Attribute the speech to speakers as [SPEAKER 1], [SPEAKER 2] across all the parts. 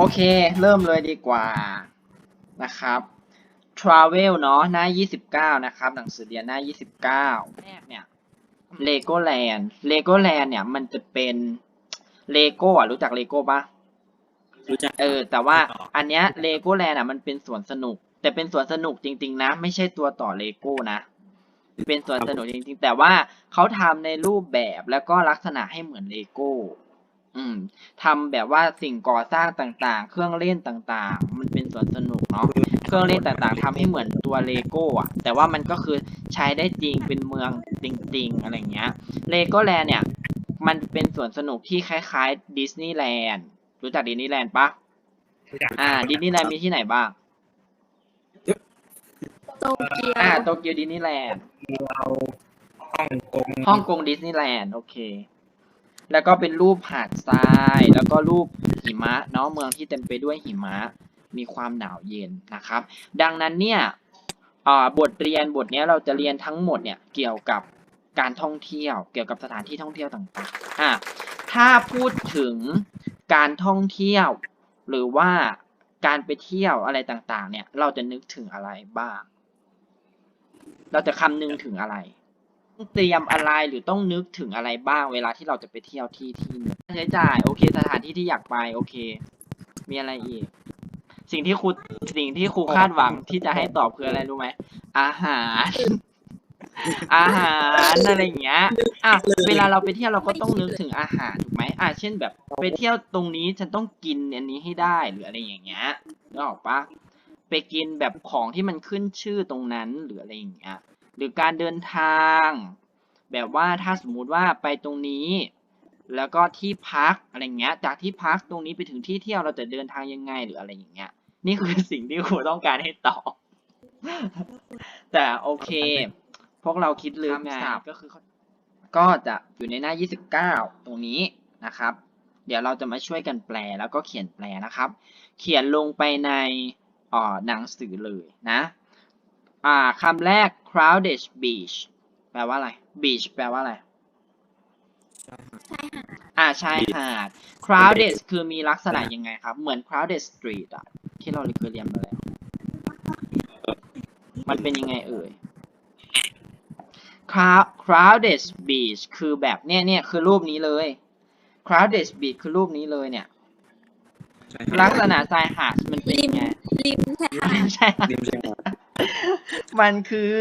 [SPEAKER 1] โอเค เริ่มเลยดีกว่านะครับ Travel เนาะหน้า 29 นะครับ หนังสือเรียนหน้า 29 แรกเนี่ย Legoland Legoland เนี่ย มันจะเป็นเลโก้อะรู้จักเลโก้ปะ
[SPEAKER 2] รู้จัก
[SPEAKER 1] เออ แต่ว่าอันเนี้ย Legoland อะ มันเป็นสวนสนุก แต่เป็นสวนสนุกจริง ๆ นะ ไม่ใช่ตัวต่อเลโก้นะ เป็นสวนสนุกจริง ๆ แต่ว่าเขาทำในรูปแบบแล้วก็ลักษณะให้เหมือนเลโก้ อืมทำแบบว่าสิ่งก่อสร้างต่างๆ เครื่องเล่นต่างๆ มันเป็นสวนสนุกเนาะ เครื่องเล่นต่างๆทำให้เหมือนตัวเลโก้อะแต่ว่ามันก็คือใช้ได้จริงเป็นเมืองจริงๆ อะไรเงี้ย เลโก้แลนด์เนี่ย มันเป็นสวนสนุกที่คล้ายๆดิสนีย์แลนด์ รู้จักดิสนีย์แลนด์ปะ
[SPEAKER 2] รู้จัก
[SPEAKER 1] อ่า ดิสนีย์แลนด์มีที่ไหนบ้าง
[SPEAKER 3] โตเกียว
[SPEAKER 1] อ่า โตเกียวดิสนีย์แลนด์
[SPEAKER 2] เราฮ่องกง
[SPEAKER 1] ฮ่องกงดิสนีย์แลนด์ โอเค แล้วก็เป็นรูปหาดทราย แล้วก็รูปหิมะเนาะเมืองที่เต็มไปด้วยหิมะมีความหนาวเย็นนะครับ ดังนั้นเนี่ยบทเรียนบทนี้เราจะเรียนทั้งหมดเนี่ยเกี่ยวกับการท่องเที่ยว เกี่ยวกับสถานที่ท่องเที่ยวต่างๆอะถ้าพูดถึงการท่องเที่ยว หรือว่าการไปเที่ยวอะไรต่างๆ เนี่ย เราจะนึกถึงอะไรบ้าง เราจะคำนึงถึงอะไร เตรียมอะไรหรือต้องนึกถึงอะไรบ้างเวลาที่เราจะไปเที่ยวที่ที่หนึ่งค่าใช้จ่ายโอเค สถานที่ที่อยากไปโอเค มีอะไรอีก สิ่งที่ครูสิ่งที่ครูคาดหวังที่จะให้ตอบคืออะไรรู้ไหมอาหาร อาหารอะไรอย่างเงี้ยอะเวลาเราไปเที่ยวเราก็ต้องนึกถึงอาหารถูกไหมอะเช่นแบบ ไปเที่ยวตรงนี้ฉันต้องกินอันนี้ให้ได้หรืออะไรอย่างเงี้ยนึกออกปะไปกินแบบของที่มันขึ้นชื่อตรงนั้นหรืออะไรอย่างเงี้ย หรือการเดินทาง แบบว่าถ้าสมมุติว่าไปตรงนี้ แล้วก็ที่พักอะไรเงี้ย จากที่พักตรงนี้ไปถึงที่เที่ยวเราจะเดินทางยังไงหรืออะไรอย่างเงี้ย นี่คือสิ่งที่ครูต้องการให้ตอบแต่โอเค พวกเราคิดลืมไงก็คือเขาก็จะอยู่ในหน้า 29 ตรงนี้นะครับ เดี๋ยวเราจะมาช่วยกันแปลแล้วก็เขียนแปลนะครับ เขียนลงไปในอ่อหนังสือเลยนะ อ่าคำแรก crowded beach แปลว่าอะไร beach แปลว่าอะไร
[SPEAKER 3] ใช่ค่ะ
[SPEAKER 1] อ่าชายหาด crowded คือมีลักษณะยังไงครับ เหมือน crowded street อะที่เราเคยเรียนมาแล้ว มันเป็นยังไงเอ่ย Crow- crowded beach คือแบบเนี่ยเนี่ยคือรูปนี้เลย crowded beach คือรูปนี้เลยเนี่ย
[SPEAKER 2] ใช่
[SPEAKER 1] ลักษณะชายหาดมันเป็นยังไง
[SPEAKER 3] ริมใช่ค่ะ
[SPEAKER 1] ไม่ใช่
[SPEAKER 2] ริมชายหาด
[SPEAKER 1] มันคือ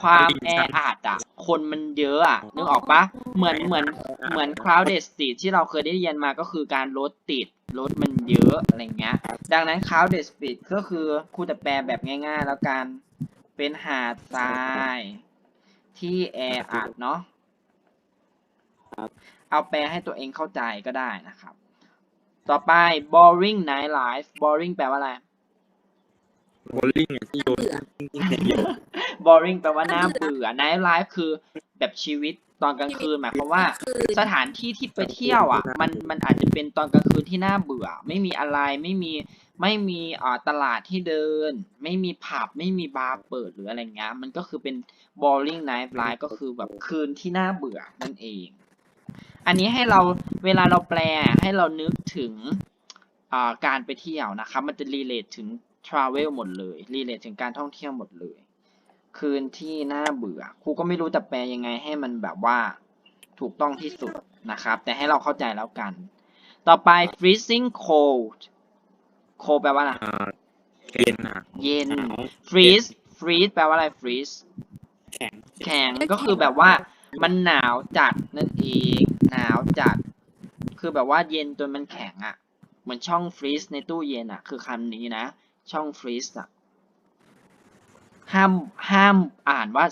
[SPEAKER 1] ความแออัดอะคนมันเยอะอะนึกออกปะเหมือนเหมือนเหมือน crowded street ที่เราเคยได้เรียนมาก็คือการรถติดรถมันเยอะอะไรเงี้ย ดังนั้น crowded street ก็คือครูจะแปลแบบง่าย ๆ แล้วกันเป็นหาดทรายที่แออัดเนาะเอาแปลให้ตัวเองเข้าใจก็ได้นะครับ ต่อไป boring night life boring แปลว่าอะไร
[SPEAKER 2] โบลิ่งอะที่ โยนที่เห็นเยอะ
[SPEAKER 1] boring แปลว่าน่าเบื่อ night life คือแบบชีวิตตอนกลางคืนหมายความว่า
[SPEAKER 3] คือ
[SPEAKER 1] สถานที่ที่ไปเที่ยวอะ มันมันอาจจะเป็นตอนกลางคืนที่น่าเบื่อ ไม่มีอะไรไม่มีไม่มีอ่าตลาดที่เดิน ไม่มีผับไม่มีบาร์เปิดหรืออะไรเงี้ยมันก็คือเป็น boring night life ก็คือแบบคืนที่น่าเบื่อนั่นเอง อันนี้ให้เราเวลาเราแปลให้เรานึกถึงอ่าการไปเที่ยวนะครับมันจะ relate ถึง travel หมดเลย relate ถึงการท่องเที่ยวหมดเลย คืนที่น่าเบื่อครูก็ไม่รู้จะแปลยังไงให้มันแบบว่าถูกต้องที่สุดนะครับ แต่ให้เราเข้าใจแล้วกัน ต่อไป freezing cold cold แปลว่าอะไร
[SPEAKER 2] อ่าเย็นอะ
[SPEAKER 1] เย็น
[SPEAKER 2] หนาว
[SPEAKER 1] freeze freeze แปลว่าอะไร freeze
[SPEAKER 2] แข็ง
[SPEAKER 1] แข็งก็คือแบบว่ามันหนาวจัดนั่นเองหนาวจัด คือแบบว่าเย็นจนมันแข็งอะ่ะเหมือนช่องฟรีซในตู้เย็นอะ่ะ คือคำนี้นะ ช่องฟรีซอะห้ามห้ามอ่านว่า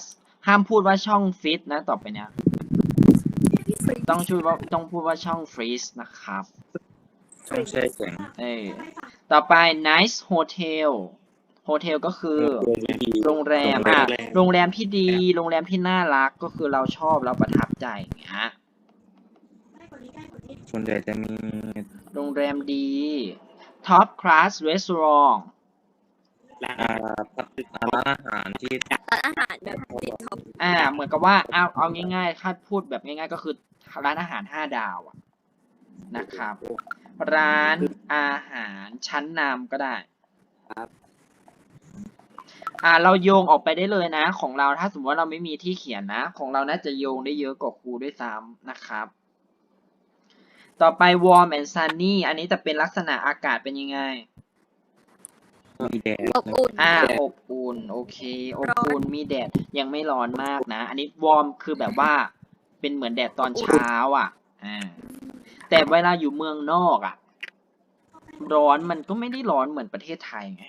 [SPEAKER 1] ห้ามพูดว่าช่องฟรีซนะต่อไปเนี้ยต้องช่วยว่าต้องพูดว่าช่องฟรีซนะครับ
[SPEAKER 2] ช่องแช่แข็ง
[SPEAKER 1] เออต่อไป nice hotel hotel ก็คือโรงแรมอะโรงแรมที่ดี โรงแรมที่น่ารักก็คือเราชอบเราประทับใจอย่างเงี้ย
[SPEAKER 2] ส่วนใหญ่จะมี
[SPEAKER 1] โรงแรมดี top class restaurant
[SPEAKER 2] อ่าพัตร้านอาหารที่
[SPEAKER 3] ร้านอาหารแบบติดท็อป
[SPEAKER 1] อ่า เหมือนกับว่าเอาเอาง่ายๆถ้าพูดแบบง่าย ๆ ก็คือร้านอาหารห้าดาวอะนะครับ ร้านอาหารชั้นนำก็ได้
[SPEAKER 2] ครับ
[SPEAKER 1] อ่า เราโยงออกไปได้เลยนะ ของเราถ้าสมมติว่าเราไม่มีที่เขียนนะ ของเราน่าจะโยงได้เยอะกว่าครูด้วยซ้ำนะครับ ต่อไป warm and sunny อันนี้จะเป็นลักษณะอากาศเป็นยังไง
[SPEAKER 2] มีแดด
[SPEAKER 3] อบอุ่น
[SPEAKER 1] อ่า
[SPEAKER 2] แดด
[SPEAKER 1] อบอุ่นโอเคอบ
[SPEAKER 3] ร้อน
[SPEAKER 1] อุ่นมีแดดยังไม่ร้อนมากนะ อันนี้วอร์มคือแบบว่า เป็นเหมือนแดดตอนเช้าอะอ่าแต่เวลาอยู่เมืองนอกอะ ร้อนมันก็ไม่ได้ร้อนเหมือนประเทศไทยไง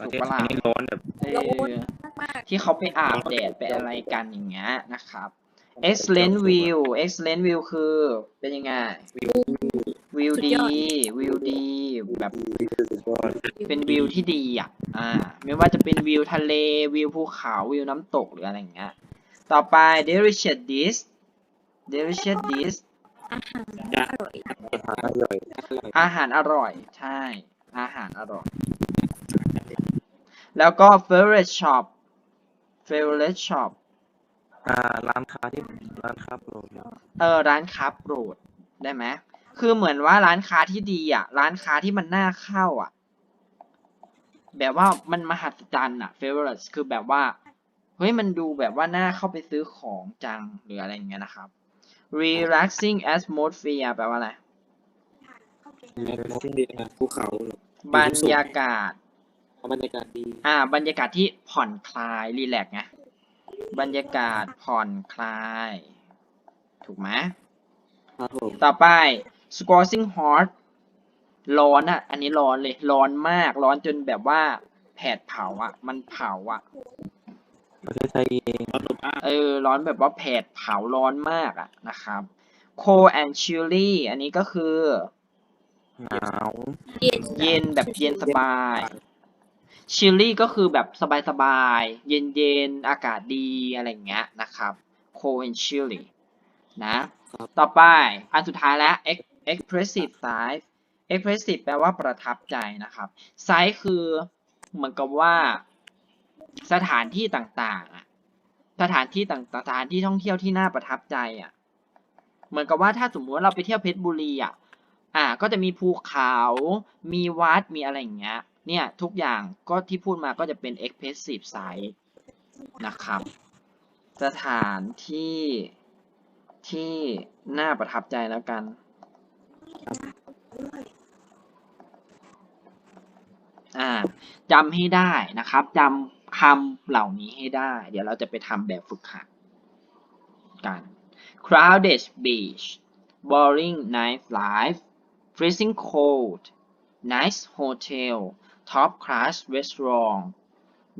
[SPEAKER 2] ประเทศไทยนี่ร้อนแบบ
[SPEAKER 1] เอ
[SPEAKER 3] ร้อน
[SPEAKER 1] อ
[SPEAKER 3] มาก
[SPEAKER 1] ที่เขาไปอาบแดดไปอะไรกันอย่างเงี้ยนะครับ excellent view excellent view คือเป็นยังไง
[SPEAKER 2] วิว
[SPEAKER 1] วิว
[SPEAKER 3] สุด
[SPEAKER 1] ดี
[SPEAKER 3] ยอด
[SPEAKER 1] วิวดี แบบ
[SPEAKER 2] สุด ยอด
[SPEAKER 3] ๆ
[SPEAKER 1] เป็นวิวที่ดีอะ อ่า ไม่ว่าจะเป็นวิวทะเล วิวภูเขา วิวน้ำตกหรืออะไรอย่างเงี้ย ต่อไป delicious dish delicious dish
[SPEAKER 3] อาหารอร่อย
[SPEAKER 2] อาหารอร่อย
[SPEAKER 1] อาหารอร่อย ใช่ อาหารอร่อย แล้วก็ favorite shop favorite shop
[SPEAKER 2] อ่า ร้านค้าที่ร้านค้าโปรด
[SPEAKER 1] เออ ร้านค้าโปรด ได้ไหม คือเหมือนว่าร้านค้าที่ดีอะ ร้านค้าที่มันน่าเข้าอะ แบบว่ามันมหัศจรรย์อะ favorite คือแบบว่าเฮ้ยมันดูแบบว่าน่าเข้าไปซื้อของจังหรืออะไรอย่างเงี้ยนะครับ relaxing atmosphere แปลว่าอะไร
[SPEAKER 2] ที่ดีนะภูเขา
[SPEAKER 1] บรรยากาศ
[SPEAKER 2] บรรยากาศดี
[SPEAKER 1] อ่า บรรยากาศที่ผ่อนคลายรีแลกซ์ไงบรรยากาศผ่อนคลาย ถูกไหม
[SPEAKER 2] ครับผม
[SPEAKER 1] ต่อไป scorching hot ร้อนอะอันนี้ร้อนเลย ร้อนมาก ร้อนจนแบบว่าแผดเผาอะมันเผาอะ
[SPEAKER 2] ประเทศไทยเองร้อนอบอ้าว
[SPEAKER 1] เออ ร้อนแบบว่าแผดเผาร้อนมากอะนะครับ cold and chilly อันนี้ก็คือ
[SPEAKER 2] หนาว
[SPEAKER 3] เย็น
[SPEAKER 1] เย็นแบบเย็นสบาย chilly ก็คือแบบสบายๆ เย็นๆ อากาศดีอะไรอย่างเงี้ยนะครับ cold and chilly นะ ต่อไป อันสุดท้ายแล้ว ex- expressive size expressive แปลว่าประทับใจนะครับ size คือเหมือนกับว่าสถานที่ต่างๆ สถานที่ต่างๆ สถานที่ท่องเที่ยวที่น่าประทับใจอะ เหมือนกับว่าถ้าสมมติว่าเราไปเที่ยวเพชรบุรีอะ อ่า ก็จะมีภูเขา มีวัด มีอะไรอย่างเงี้ย เนี่ยทุกอย่างก็ที่พูดมาก็จะเป็น expressive size นะครับ สถานที่ที่น่าประทับใจแล้วกัน อ่าจำให้ได้นะครับจำคำเหล่านี้ให้ได้ เดี๋ยวเราจะไปทำแบบฝึกหัดกัน crowded beach boring night life freezing cold nice hotel top class restaurant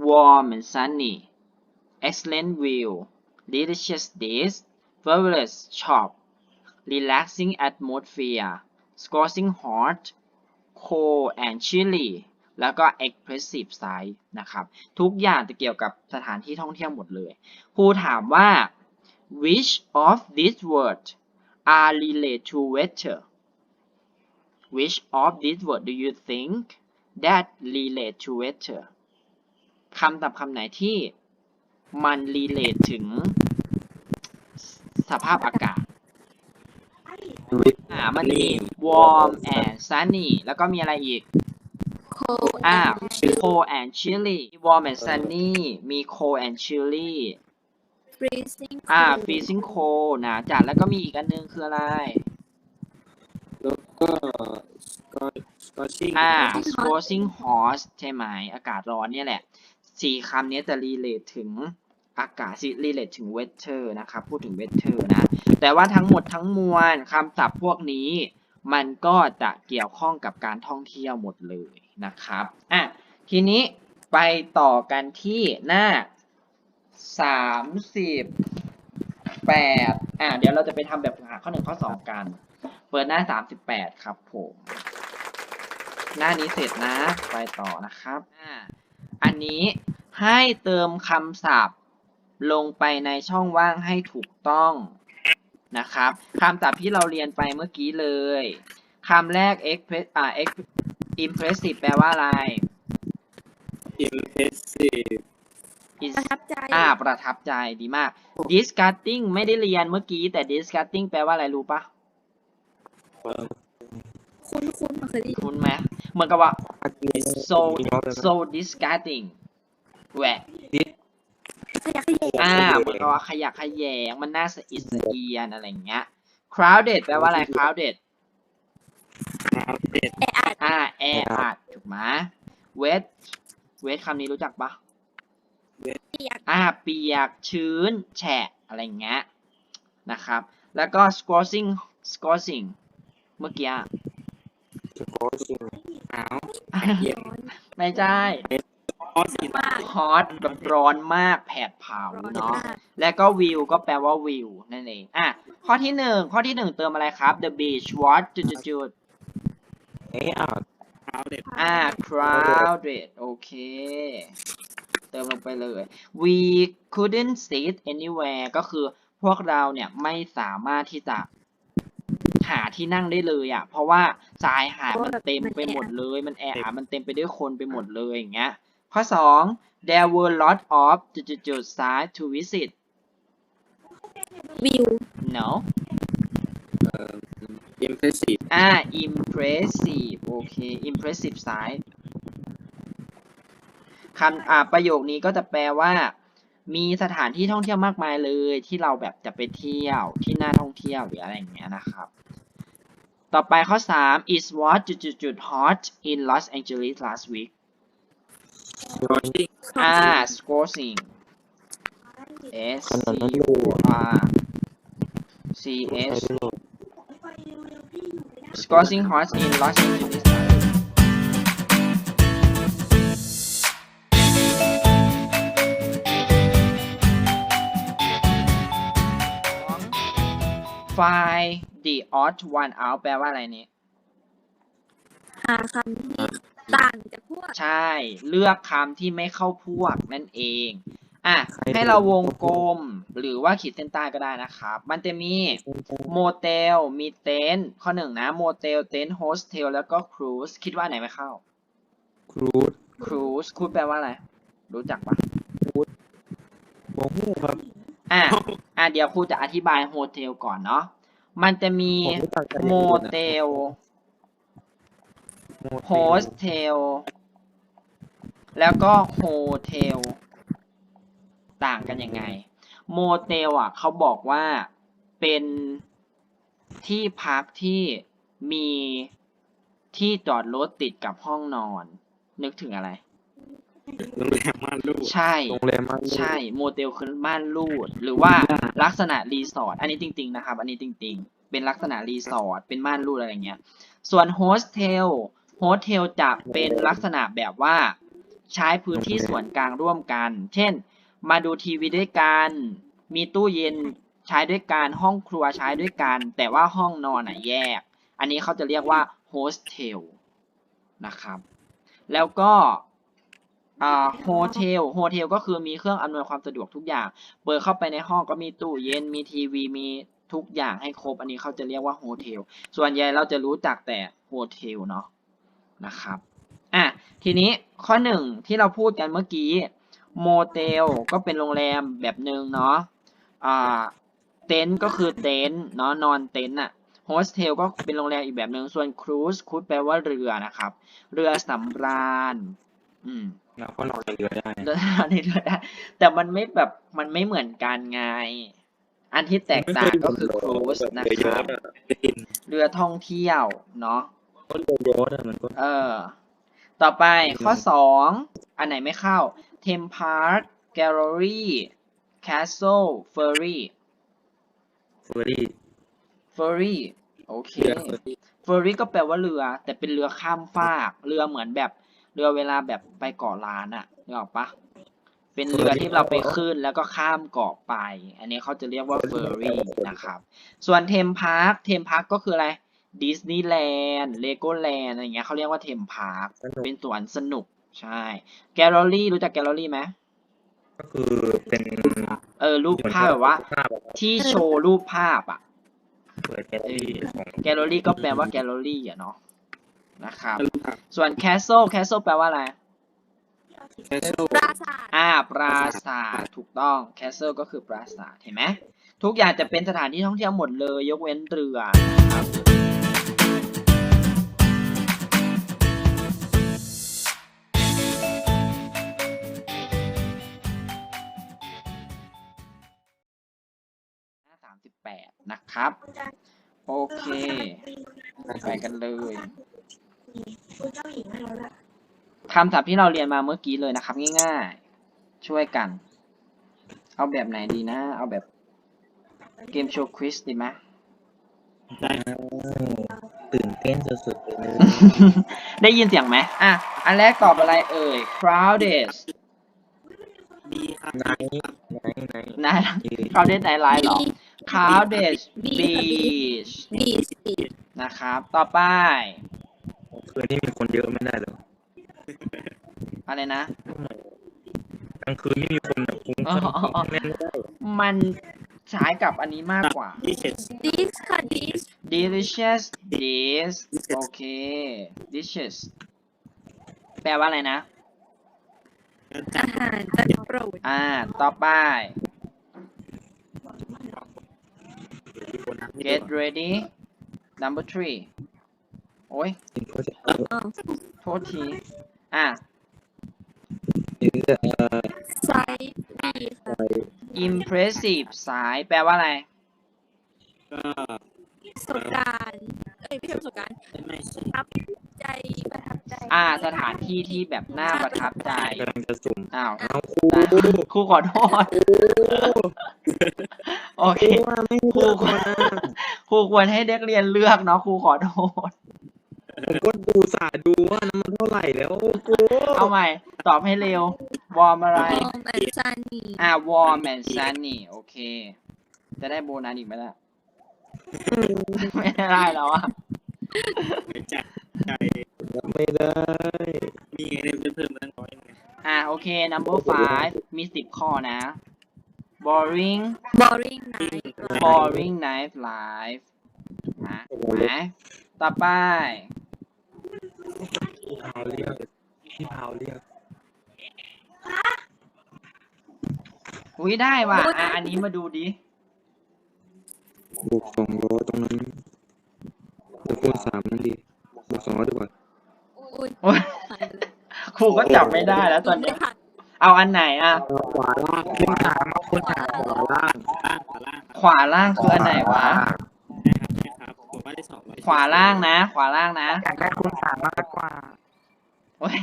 [SPEAKER 1] warm and sunny excellent view delicious dish fabulous shop relaxing atmosphere scorching hot cold and chilly แล้วก็ expressive size นะครับ ทุกอย่างจะเกี่ยวกับสถานที่ท่องเที่ยวหมดเลยครูถามว่า which of these words are related to weather which of these words do you think that relate to weather คำตับคำไหนที่มัน relate ถึงสภาพอากาศ
[SPEAKER 2] ท
[SPEAKER 1] อ่ามันมี warm and sunny แล้วก็มีอะไรอีก
[SPEAKER 3] โค
[SPEAKER 1] อ่า cold and chilly warm and sunny มี cold and chilly
[SPEAKER 3] ฟรีซิ่ง
[SPEAKER 1] อ่า freezing cold หนาวจัดแล้วก็มีอีกอันนึงคืออะไร
[SPEAKER 2] แล้วก็ก็ก็ชิ่ง
[SPEAKER 1] อ่า scorching hot ใช่ไหมอากาศร้อนเนี่ยแหละสี่คำนี้จะ relate ถึง อากาศ relate ถึง weather นะครับ พูดถึง weather นะ แต่ว่าทั้งหมดทั้งมวลคำศัพท์พวกนี้ มันก็จะเกี่ยวข้องกับการท่องเที่ยวหมดเลยนะครับ อะ ทีนี้ไปต่อกันที่หน้าสามสิบแปดอะ เดี๋ยวเราจะไปทำแบบฝึกหัดข้อหนึ่งข้อสองกัน เปิดหน้าสามสิบแปดครับผม หน้านี้เสร็จนะ ไปต่อนะครับ อ่า อันนี้ให้เติมคำศัพท์ ลงไปในช่องว่างให้ถูกต้องนะครับคำศัพท์ที่เราเรียนไปเมื่อกี้เลยคำแรก express อ่า ex impressive แปลว่าอะไร
[SPEAKER 2] อิมเพรสซีฟ
[SPEAKER 1] Is
[SPEAKER 3] ประทับใจ
[SPEAKER 1] อ่า ประทับใจดีมาก disgusting ไม่ได้เรียนเมื่อกี้ แต่ disgusting แปลว่าอะไรรู้ปะ
[SPEAKER 3] คุ้นคุ้นๆมาเคยได้ยิน
[SPEAKER 1] คุ้นไหมเหมือนกับว่า
[SPEAKER 2] อันนี้
[SPEAKER 1] so
[SPEAKER 2] มีน้องเลยนะ
[SPEAKER 1] so disgusting แหวะ
[SPEAKER 3] ข ยักขยง
[SPEAKER 1] อ่าเหมือนกับว่าขยะแขยงมันน่าสะอิดสะเอียนอะไรอย่างเงี้ย crowded แปลว่าอะไร crowded
[SPEAKER 2] ครับเด็ด
[SPEAKER 3] แออัด
[SPEAKER 1] อ่าแออัดถูกไหม wet wet คำนี้รู้จักปะ
[SPEAKER 3] เปียก
[SPEAKER 1] อ่าเปียกชื้น แฉะอะไรอย่างเงี้ยนะครับ แล้วก็ scorching scorching เมื่อกี้
[SPEAKER 2] สกอร์ชิงหนาวเย็น
[SPEAKER 3] ร้อน
[SPEAKER 1] ไม่ใช่
[SPEAKER 2] คอสิ
[SPEAKER 3] มาก
[SPEAKER 1] hot แบบร้อนมากแผดเผา
[SPEAKER 3] ร้อน
[SPEAKER 1] เนาะ
[SPEAKER 3] มาก
[SPEAKER 1] แล้วก็ view ก็แปลว่า view นั่นเองอะข้อที่หนึ่งข้อที่หนึ่งเติมอะไรครับ the beach what จุดจุดจุด
[SPEAKER 2] เอ้อาดเท้าเด็ด
[SPEAKER 1] อ่า crowded โอเค เติมลงไปเลย we couldn't sit anywhere ก็คือพวกเราเนี่ยไม่สามารถที่จะหาที่นั่งได้เลยอะ เพราะว่าชายหาดมันเต็มไปหมดเลย มันแออัดมันเต็มไปด้วยคนไปหมดเลยอย่างเงี้ย ข้อสอง there were lot of จุดจุดจุด sites to visit
[SPEAKER 3] วิว
[SPEAKER 1] no
[SPEAKER 2] เอ่ออิมเพรสซีฟ
[SPEAKER 1] อ่า impressive โอเค impressive site คำอ่าประโยคนี้ก็จะแปลว่า มีสถานที่ท่องเที่ยวมากมายเลยที่เราแบบจะไปเที่ยวที่น่าท่องเที่ยวหรืออะไรอย่างเงี้ยนะครับ ต่อไปข้อ 3 is what จุดจุดจุด hot in Los Angeles last week
[SPEAKER 2] รอชิง
[SPEAKER 1] อ่า scorching S
[SPEAKER 2] ขนาด
[SPEAKER 1] C
[SPEAKER 2] นั้น
[SPEAKER 1] O
[SPEAKER 2] เลย
[SPEAKER 1] R C H scorching hot in Los Angeles last week ของ find the odd one out แปลว่าอะไรเนี่ย
[SPEAKER 3] หาคำที่ ต่างจากพวก
[SPEAKER 1] ใช่ เลือกคำที่ไม่เข้าพวกนั่นเอง อะ
[SPEAKER 2] ใคร
[SPEAKER 1] ให้เราวงกลมหรือว่าขีดเส้นใต้ก็ได้นะครับ มันจะมีโมเตลมีเต็นท์ข้อหนึ่งนะโมเตลเต็นท์โฮสเทลแล้วก็ครูซคิดว่าไหนไม่เข้า
[SPEAKER 2] ครูด
[SPEAKER 1] ครูซครูซแปลว่าอะไร รู้จักปะ
[SPEAKER 2] โมหูครับ
[SPEAKER 1] อะอะเดี๋ยวครูจะอธิบายโฮเทลก่อนเนาะมันจะมี
[SPEAKER 2] ผมรู้จักแต่
[SPEAKER 1] โมเตล โฮสเทล แล้วก็โฮเทล ต่างกันยังไง โมเตลอะเขาบอกว่าเป็นที่พักที่มีที่จอดรถติดกับห้องนอน นึกถึงอะไร
[SPEAKER 2] โรงแรมม่านรูด
[SPEAKER 1] ใช่
[SPEAKER 2] โรงแรมม่านรูด
[SPEAKER 1] ใช่โมเตลคือบ้านรูด หรือว่าลักษณะรีสอร์ทอันนี้จริง ๆ นะครับ อันนี้จริง ๆ เป็นลักษณะรีสอร์ทเป็นม่านรูดอะไรเงี้ย ส่วนโฮสเทล โฮสเทลจะเป็นลักษณะแบบว่า ใช้พื้นที่ส่วนกลางร่วมกัน เช่น มาดูทีวีด้วยกัน มีตู้เย็นใช้ด้วยกัน ห้องครัวใช้ด้วยกัน แต่ว่าห้องนอนอะแยก อันนี้เขาจะเรียกว่าโฮสเทลนะครับ แล้วก็โฮเทล โฮเทลก็คือมีเครื่องอำนวยความสะดวกทุกอย่าง เปิดเข้าไปในห้องก็มีตู้เย็น มีทีวี มีทุกอย่างให้ครบ อันนี้เขาจะเรียกว่าโฮเทล ส่วนใหญ่เราจะรู้จักแต่โฮเทลเนาะ นะครับอะทีนี้ข้อหนึ่งที่เราพูดกันเมื่อกี้โมเตลก็เป็นโรงแรมแบบหนึ่งเนาะอ่าเต็นท์ก็คือเต็นท์เนาะนอนเต็นท์อะโฮสเทลก็เป็นโรงแรมอีกแบบหนึ่งส่วนครูซครูซแปลว่าเรือนะครับ เรือสำราญอืม
[SPEAKER 2] แล้วก็นอนในเรือได้
[SPEAKER 1] เรือในเรือได้ แต่มันไม่แบบมันไม่เหมือนกันไง อันที่แตกต่างก็คือครูซนะครับ
[SPEAKER 2] กิน
[SPEAKER 1] เรือท่องเที่ยวเนาะ
[SPEAKER 2] ก็เรือยอชต์อะมันก็
[SPEAKER 1] เออ ต่อไปข้อสองอันไหนไม่เข้า Theme Park Gallery Castle Ferry
[SPEAKER 2] เฟอร์รี่
[SPEAKER 1] Ferry โอเค
[SPEAKER 2] เรือเฟอร์รี่
[SPEAKER 1] Ferry ก็แปลว่าเรือ แต่เป็นเรือข้ามฟาก เรือเหมือนแบบ เรือเวลาแบบไปเกาะล้านอะนึกออกปะเป็นเรือที่เราไปขึ้นแล้วก็ข้ามเกาะไป อันนี้เขาจะเรียกว่า Ferry นะครับ ส่วนเทมพาร์คเทมพาร์คก็คืออะไร ดิสนีย์แลนด์เลโกแลนด์อะไรอย่างเงี้ยเขาเรียกว่าเทมพาร์ค
[SPEAKER 2] สนุก
[SPEAKER 1] เป็นสวนสนุกใช่ แกลเลอรี่รู้จักแกลเลอรี่ไหม
[SPEAKER 2] ก็คือเป็น
[SPEAKER 1] เออรูปภาพแบบว่า
[SPEAKER 2] ภาพอะ
[SPEAKER 1] ที่โชว์รูปภาพอะ
[SPEAKER 2] เปิดแกลเลอรี่ของ
[SPEAKER 1] แกลเลอรี่ก็แปลว่าแกลเลอรี่อะเนาะนะครับ
[SPEAKER 2] รูปภาพ
[SPEAKER 1] ส่วน castle castle แปลว่าอะไร
[SPEAKER 2] แคสเซิล
[SPEAKER 3] ปราสาท
[SPEAKER 1] อ่าปราสาทถูกต้อง castle ก็คือปราสาทเห็นไหมทุกอย่างจะเป็นสถานที่ท่องเที่ยวหมดเลย ยกเว้นเรือนะครับ 38นะครับ โอเค ไปกันเลยคำศัพท์ที่เราเรียนมาเมื่อกี้เลยนะครับ ง่ายๆ ช่วยกัน เอาแบบไหนดีนะ เอาแบบเกมโชว์ควิสดีไหม
[SPEAKER 2] ได้ครับ
[SPEAKER 4] ตื่นเต้นสุดๆเลย
[SPEAKER 1] ได้ยินเสียงไหมอะ อันแรกตอบอะไรเอ่ย crowded
[SPEAKER 2] ดีครับ
[SPEAKER 4] ไหนไหนไหน
[SPEAKER 1] นะ crowded ไหนไลน์หรอ crowded beach
[SPEAKER 3] บีสี
[SPEAKER 1] นะครับ ต่อไป
[SPEAKER 4] คืนนี้มีคนเยอะไม่ได้เหรอ
[SPEAKER 1] อะไรนะ
[SPEAKER 4] กลางคืนนี่มีคนแบบคุ้ม
[SPEAKER 1] อ๋ออ๋ออ๋อ
[SPEAKER 4] แน่นไม่ได้
[SPEAKER 1] มันใช้กับอันนี้มากกว่า
[SPEAKER 2] ดีเช็ด
[SPEAKER 3] ดิสค่ะดิส
[SPEAKER 1] delicious dish โอเค dishes แปลว่าอะไรนะ
[SPEAKER 3] อาหารจานโปรด
[SPEAKER 1] อ่า ต่อไป get ready number three โอ้ย
[SPEAKER 4] เขาจะ
[SPEAKER 3] อ๋อ
[SPEAKER 1] โทษที อะ
[SPEAKER 4] เอ่อเอ่อ
[SPEAKER 3] ไซส์บีค่ะ
[SPEAKER 1] impressive สายแปลว่าอะไร
[SPEAKER 2] ก็
[SPEAKER 3] ประสบการณ์ เอ้ย ไม่ใช่ประสบการณ์
[SPEAKER 2] ไม่ใช่
[SPEAKER 3] ประทับ ใจประทับใจ
[SPEAKER 1] อ่า สถานที่ที่แบบน่าประทับใจ
[SPEAKER 4] กำลังจะสุ่ม
[SPEAKER 1] อ้าว
[SPEAKER 4] เอาครู
[SPEAKER 1] ครูขอโทษโอเค
[SPEAKER 4] ว่าไม่
[SPEAKER 1] ครูควรครูควรให้เด็กเรียนเลือกเนาะครูขอโทษ
[SPEAKER 4] ผมก็ดูสาดูว่าน้ำมันเท่าไหร่แล้วครู
[SPEAKER 1] เอาใหม่ ตอบให้เร็ว วอร์มอะไร
[SPEAKER 3] วอมแอนซันนี่
[SPEAKER 1] อ่า warm and sunny โอเค จะได้โบนัสอีกไหมล่ะ ไม่ได้แล้วอะ
[SPEAKER 2] ไม่จัด ใจ
[SPEAKER 4] รับไม่ได้
[SPEAKER 2] มีไงเนี่ยเพิ่มมาตั้งร้อยไง
[SPEAKER 1] อ่าโอเค number five มีสิบข้อนะ boring
[SPEAKER 3] บอริงไนท์
[SPEAKER 1] boring night life นะนะต่อไป
[SPEAKER 4] พี่พาวเรียกพี่พาวเรียก
[SPEAKER 1] อุ้ยได้ว่ะอะอันนี้มาดูดิ
[SPEAKER 4] บวกสองร้อยตรงนั้นหรือคูณสามนั่นดี บวกสองร้อยดีกว่า
[SPEAKER 3] อุ้ย
[SPEAKER 1] โอ๊ย
[SPEAKER 3] หายเลย
[SPEAKER 1] ครูก็จับไม่ได้แล้วตอน
[SPEAKER 3] ไม่
[SPEAKER 1] นี้
[SPEAKER 3] ทัน
[SPEAKER 1] เอาอันไหนอะ
[SPEAKER 4] ขวาล่างคูณสามมาคูณสามขวาล่าง
[SPEAKER 2] ล่างขวาล่าง
[SPEAKER 1] ขวาล่างคืออันไหนวะ
[SPEAKER 2] ใช่ครับผมว่าได้สองร้อย
[SPEAKER 1] ขวาล่างนะ ขวาล่างนะ
[SPEAKER 4] อยากได้คูณสามมากกว่า
[SPEAKER 1] โอ้ย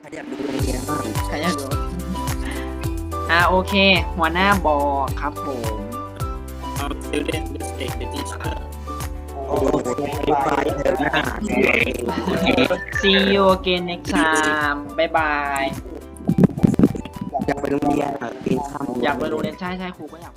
[SPEAKER 1] ใครอยากดูอ่าโอเค หัวหน้าบอกครับผม
[SPEAKER 2] เอาเซลเดนดิสเทคเดติชาร์
[SPEAKER 4] โอ้โหไฟเถอะหน้า
[SPEAKER 1] see you again next time บ๊ายบาย
[SPEAKER 4] อยากไปโรงเรียนอะปีนข้าม
[SPEAKER 1] อยากไปโรงเรียนใช่ใช่ครูก็อยาก